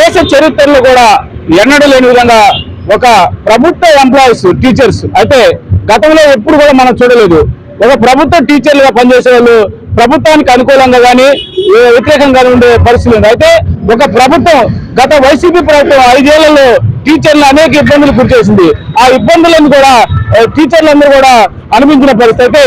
దేశ చరిత్రలో కూడా ఎన్నడూ లేని విధంగా ఒక ప్రభుత్వ ఎంప్లాయీస్ టీచర్స్ అయితే గతంలో ఎప్పుడు కూడా మనం చూడలేదు. ఒక ప్రభుత్వ టీచర్లుగా పనిచేసే వాళ్ళు ప్రభుత్వానికి అనుకూలంగా కానీ వ్యతిరేకంగా ఉండే పరిస్థితి ఉంది అయితే ఒక ప్రభుత్వం గత వైసీపీ ప్రభుత్వం ఐదేళ్ళలో టీచర్లు అనేక ఇబ్బందులు గురి చేసింది. ఆ ఇబ్బందులను కూడా టీచర్లందరూ కూడా అనిపించిన పరిస్థితి. అయితే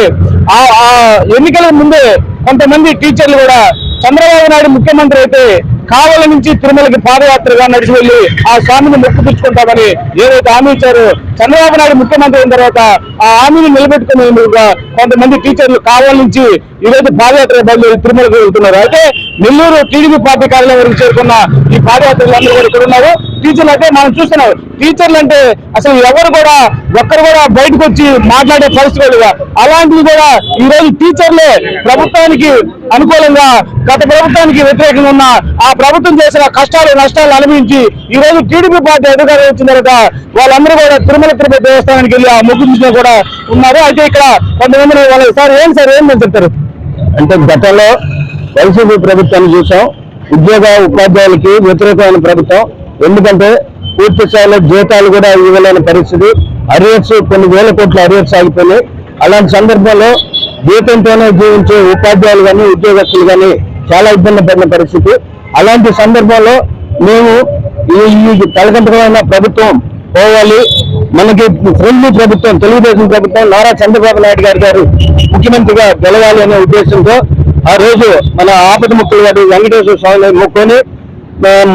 ఆ ఆ ఎన్నికల ముందే కొంతమంది టీచర్లు కూడా చంద్రబాబు నాయుడు ముఖ్యమంత్రి అయితే కావల నుంచి తిరుమలకి పాదయాత్రగా నడిచి వెళ్ళి ఆ స్వామిని మొక్కుపుచ్చుకుంటామని ఏదైతే హామీ ఇచ్చారో చంద్రబాబు నాయుడు ముఖ్యమంత్రి అయిన తర్వాత ఆ హామీని నిలబెట్టుకునేందుకుగా కొంతమంది టీచర్లు కావల నుంచి ఈరోజు పాదయాత్ర బయలుదేరి తిరుమలకి వెళ్తున్నారు. అయితే నెల్లూరు టీడీపీ పార్టీ కార్యాలయం వరకు చేరుకున్న ఈ పాదయాత్రలు అందరూ కూడా ఇక్కడ ఉన్నారు. టీచర్లు అంటే మనం చూస్తున్నాం టీచర్లు అంటే అసలు ఎవరు కూడా ఒక్కరు కూడా బయటకు వచ్చి మాట్లాడే పరిస్థితి అలాంటివి కూడా ఈ రోజు టీచర్లే ప్రభుత్వానికి అనుకూలంగా గత ప్రభుత్వానికి వ్యతిరేకంగా ఉన్న ఆ ప్రభుత్వం చేసిన కష్టాలు నష్టాలు అనుభవించి ఈ రోజు టీడీపీ పార్టీ అధికారం వచ్చిన తర్వాత వాళ్ళందరూ కూడా తిరుమల తిరుపతి దేవస్థానానికి వెళ్ళి ఆ మొగ్గు కూడా ఉన్నారు. అయితే ఇక్కడ కొంతమంది వాళ్ళు సార్ ఏం సార్ ఏం చెప్తారు అంటే గతంలో వైసీపీ ప్రభుత్వాన్ని చూసాం. ఉద్యోగ ఉపాధ్యాయులకి వ్యతిరేకమైన ప్రభుత్వం. ఎందుకంటే పూర్తి స్థాయిలో జీతాలు కూడా ఇవ్వలేని పరిస్థితి. అరియర్స్ కొన్ని వేల కోట్ల అరియర్స్ ఆగిపోయినాయి. అలాంటి సందర్భంలో జీతంతోనే జీవించే ఉపాధ్యాయులు కానీ ఉద్యోగస్తులు కానీ చాలా ఇబ్బంది పడిన పరిస్థితి. అలాంటి సందర్భంలో మేము ఈ ఈ ప్రభుత్వం పోవాలి. మనకి ఫ్రెండ్లీ ప్రభుత్వం తెలుగుదేశం ప్రభుత్వం నారా చంద్రబాబు నాయుడు గారి గారు ముఖ్యమంత్రిగా గెలవాలి అనే ఉద్దేశంతో ఆ రోజు మన ఆపద ముక్కులు గారు వెంకటేశ్వర స్వామిని మొక్కుని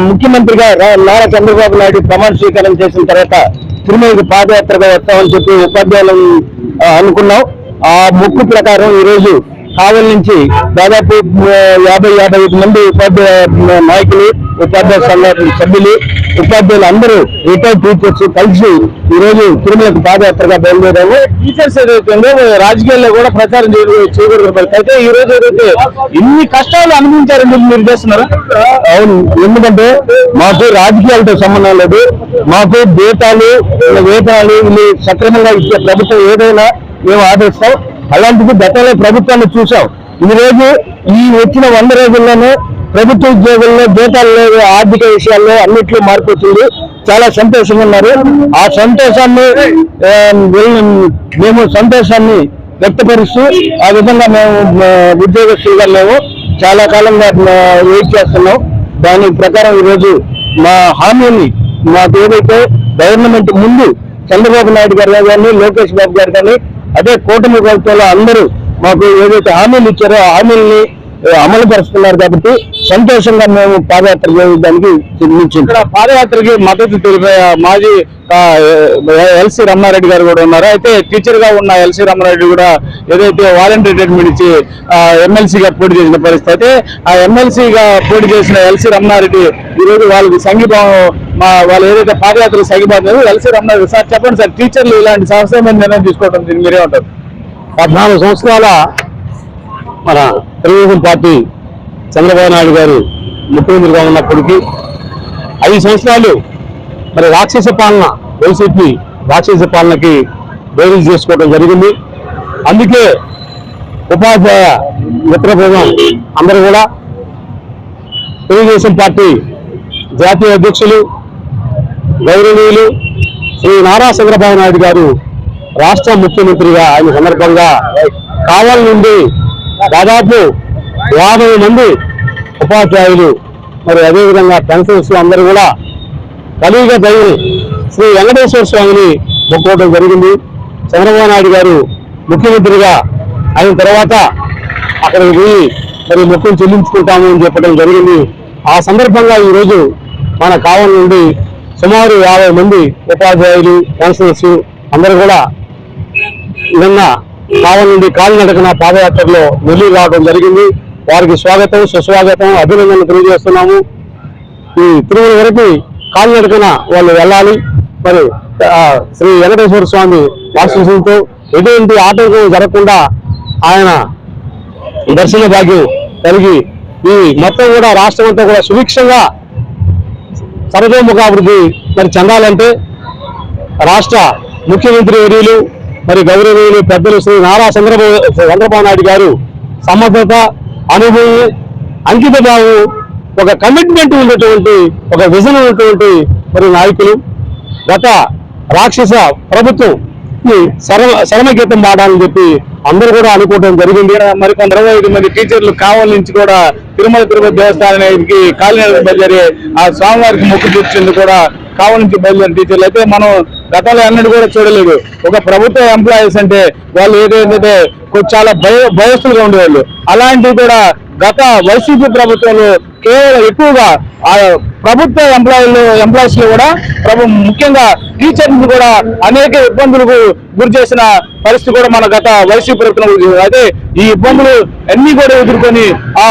ముఖ్యమంత్రిగా నారా చంద్రబాబు నాయుడు ప్రమాణ స్వీకారం చేసిన తర్వాత తిరుమలకి పాదయాత్రగా వస్తామని చెప్పి ఉపాధ్యాయులను అనుకున్నాం. ఆ ముక్కు ప్రకారం ఈ రోజు కావలి నుంచి దాదాపు యాభై యాభై ఐదు మంది ఉపాధ్యాయ నాయకులు ఉపాధ్యాయ సంఘాల సభ్యులు ఉపాధ్యాయులు అందరూ రిటైర్డ్ టీచర్స్ కలిసి ఈ రోజు తిరుమలకి పాదయాత్రగా బయలుదేరాము. టీచర్స్ ఏదైతే రాజకీయాల్లో కూడా ప్రచారం చేయకూడదు. అయితే ఈ రోజు ఏదైతే ఇన్ని కష్టాలు అనుభవించారని మీరు చేస్తున్నారా? అవును ఎందుకంటే మాకు రాజకీయాలతో సంబంధం లేదు. మాకు జీతాలు వేతనాలు సక్రమంగా ఇచ్చే ప్రభుత్వం ఏదైనా మేము ఆదరిస్తాం అలాంటిది గతంలో ప్రభుత్వాన్ని చూసాం ఈ రోజు ఈ వచ్చిన వంద రోజుల్లోనే ప్రభుత్వ ఉద్యోగుల్లో జీతాల్లో ఆర్థిక విషయాల్లో అన్నిట్లో మార్పు వచ్చింది చాలా సంతోషంగా ఉన్నారు. ఆ సంతోషాన్ని మేము సంతోషాన్ని వ్యక్తపరుస్తూ ఆ విధంగా మేము ఉద్యోగస్తులుగా మేము చాలా కాలంగా వెయిట్ చేస్తున్నాం. దాని ప్రకారం ఈరోజు మా హామీని మాకు ఏదైతే గవర్నమెంట్ ముందు చంద్రబాబు నాయుడు గారు కానీ లోకేష్ బాబు గారు కానీ అదే కూటమి ప్రభుత్వంలో అందరూ మాకు ఏదైతే హామీలు ఇచ్చారో ఆ హామీల్ని అమలు పరుస్తున్నారు కాబట్టి సంతోషంగా మేము పాదయాత్ర చేయడానికి ఇక్కడ పాదయాత్రకి మద్దతు తెలిపే మాజీ ఎల్సి రమణారెడ్డి గారు కూడా ఉన్నారు. అయితే టీచర్గా ఉన్న ఎల్సి రమణారెడ్డి కూడా ఏదైతే వాలంటీర్ రిటైర్మెంట్ ఇచ్చి ఎమ్మెల్సీగా పోటీ చేసిన పరిస్థితి అయితే ఆ ఎమ్మెల్సీగా పోటీ చేసిన ఎల్సి రమణారెడ్డి ఈ రోజు వాళ్ళకి సంఘీభావం మా వాళ్ళు ఏదైతే పాదయాత్ర సంఘీభావం ఎల్సి రమణారెడ్డి సార్ చెప్పండి సార్ టీచర్లు ఇలాంటి సమస్యమైన నిర్ణయం తీసుకోవడం దీనికి మీరేమంటారు పద్నాలుగు సంవత్సరాల మన తెలుగుదేశం పార్టీ చంద్రబాబు నాయుడు గారు ముఖ్యమంత్రిగా ఉన్నప్పటికీ ఐదు సంవత్సరాలు మరి రాక్షస పాలన వైసీపీ రాక్షస పాలనకి బేరీజ్ చేసుకోవడం జరిగింది. అందుకే ఉపాధ్యాయ మిత్రభేదం అందరూ కూడా తెలుగుదేశం పార్టీ జాతీయ అధ్యక్షులు గౌరవనీయులు శ్రీ నారా చంద్రబాబు నాయుడు గారు రాష్ట్ర ముఖ్యమంత్రిగా ఆయన సందర్భంగా కావాల నుండి దాదాపు యాభై మంది ఉపాధ్యాయులు మరి అదేవిధంగా పెన్షన్స్ అందరూ కూడా కలియుగ దైవం శ్రీ వెంకటేశ్వర స్వామిని మొక్కోవడం జరిగింది. చంద్రబాబు నాయుడు గారు ముఖ్యమంత్రిగా అయిన తర్వాత అక్కడికి పోయి మరి మొక్కును చెల్లించుకుంటాము అని చెప్పడం జరిగింది. ఆ సందర్భంగా ఈరోజు మన కావం నుండి సుమారు యాభై మంది ఉపాధ్యాయులు పెన్షనర్స్ అందరూ కూడా నిన్న కావలి నుండి కాలినడకన పాదయాత్రలో నెల్లూరు రావడం జరిగింది. వారికి స్వాగతం సుస్వాగతం అభినందనలు తెలియజేస్తున్నాము. ఈ తిరుమల వరకు కాలినడకన వాళ్ళు వెళ్ళాలి. మరి శ్రీ వెంకటేశ్వర స్వామి ఆశీస్సులతో ఎటువంటి ఆటంకం జరగకుండా ఆయన దర్శన భాగ్యం కలిగి ఈ మొత్తం కూడా రాష్ట్రం అంతా కూడా సుభిక్షంగా సర్వతోముఖాభివృద్ధి మరి చెందాలంటే రాష్ట్ర ముఖ్యమంత్రి వర్యులు మరి గౌరవనీయులు పెద్దలు శ్రీ నారా చంద్రబాబు చంద్రబాబు నాయుడు గారు సమర్థత అనుభవం అంకిత భావం ఒక కమిట్మెంట్ ఉన్నటువంటి ఒక విజన్ ఉన్నటువంటి మరి నాయకులు. గత రాక్షస ప్రభుత్వం శరణ శరణగీతం పాడాలని చెప్పి అందరూ కూడా అనుకోవడం జరిగింది. మరి కొందరు ఐదు మంది టీచర్లు కావలి నుంచి కూడా తిరుమల తిరుపతి దేవస్థానానికి కాలినడక బయలుదేరి ఆ స్వామివారికి మొక్కు తీర్చింది కూడా కావలి నుంచి బయలుదేరిన టీచర్లు అయితే మనం గతంలో ఎన్నడూ కూడా చూడలేదు. ఒక ప్రభుత్వ ఎంప్లాయీస్ అంటే వాళ్ళు ఏదైతే చాలా భయ భయస్తులుగా ఉండేవాళ్ళు. అలాంటివి కూడా గత వైసీపీ ప్రభుత్వంలో కేవలం ఎక్కువగా ఆ ప్రభుత్వ ఎంప్లాయీలు ఎంప్లాయీస్లో కూడా ప్రభు ముఖ్యంగా టీచర్స్ కూడా అనేక ఇబ్బందులకు గురి చేసిన పరిస్థితి కూడా మన గత వైసీపీ ప్రభుత్వం అయితే ఈ ఇబ్బందులు అన్ని కూడా ఎదుర్కొని ఆ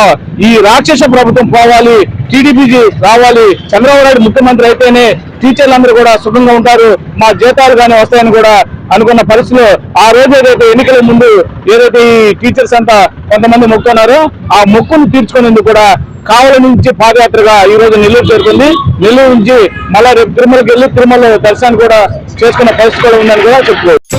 ఈ రాక్షస ప్రభుత్వం పోవాలి టీడీపీ రావాలి చంద్రబాబు నాయుడు ముఖ్యమంత్రి అయితేనే టీచర్లందరూ కూడా సుఖంగా ఉంటారు మా జీతాలు కానీ వస్తాయని కూడా అనుకున్న పరిస్థితిలో ఆ రోజు ఏదైతే ఎన్నికల ముందు ఏదైతే ఈ టీచర్స్ అంతా కొంతమంది మొక్కున్నారో ఆ మొక్కును తీర్చుకునేందుకు కూడా కావల నుంచి పాదయాత్రగా ఈ రోజు నెల్లూరు చేరుకుంది. నెల్లూరు నుంచి మళ్ళా రేపు తిరుమలకి వెళ్ళి తిరుమల దర్శనాన్ని కూడా చేసుకున్న పరిస్థితి కూడా ఉందని కూడా చెప్పుకోవచ్చు.